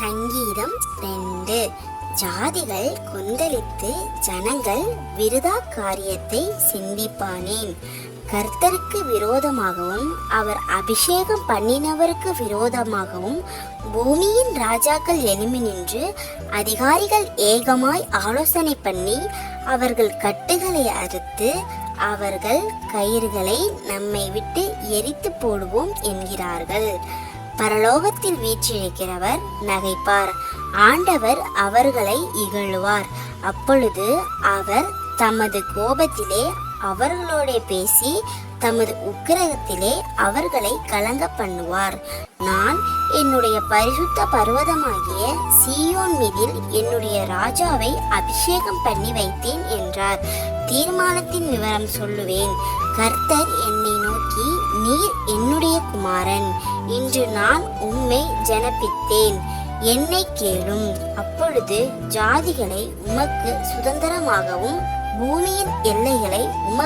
சங்கீதம் ரெண்டு. ஜாதிகள் கொந்தளித்து ஜனங்கள் விருதா காரியத்தை சிந்திப்பானேன். கர்த்தருக்கு விரோதமாகவும் அவர் அபிஷேகம் பண்ணினவருக்கு விரோதமாகவும் பூமியின் ராஜாக்கள் எழுமி நின்று அதிகாரிகள் ஏகமாய் ஆலோசனை பண்ணி அவர்கள் கட்டுகளை அறுத்து அவர்கள் கயிறுகளை நம்மை விட்டு எரித்து போடுவோம் என்கிறார்கள். பரலோகத்தில் வீற்றிருக்கிறவர் நகைப்பார். ஆண்டவர் அவர்களை இகழுவார். அப்பொழுது அவர் தமது கோபத்திலே அவர்களோட பேசி தமது உக்கிரகத்திலே அவர்களை கலங்க பண்ணுவார் நான் என்னுடைய பரிசுத்த பர்வதமாகிய சீயோன் மீதில் என்னுடைய ராஜாவை அபிஷேகம் பண்ணி வைத்தேன் என்றார். தீர்மானத்தின் விவரம் சொல்லுவேன். கர்த்தர் என்னை நோக்கி நீர் என்னுடைய குமாரன். இன்று நான் உம்மை ஜனப்பித்தேன். என்னை கேளும். அப்பொழுது ஜாதிகளை உமக்கு சுதந்திரமாகவும் பூமியின் எல்லைகளை உம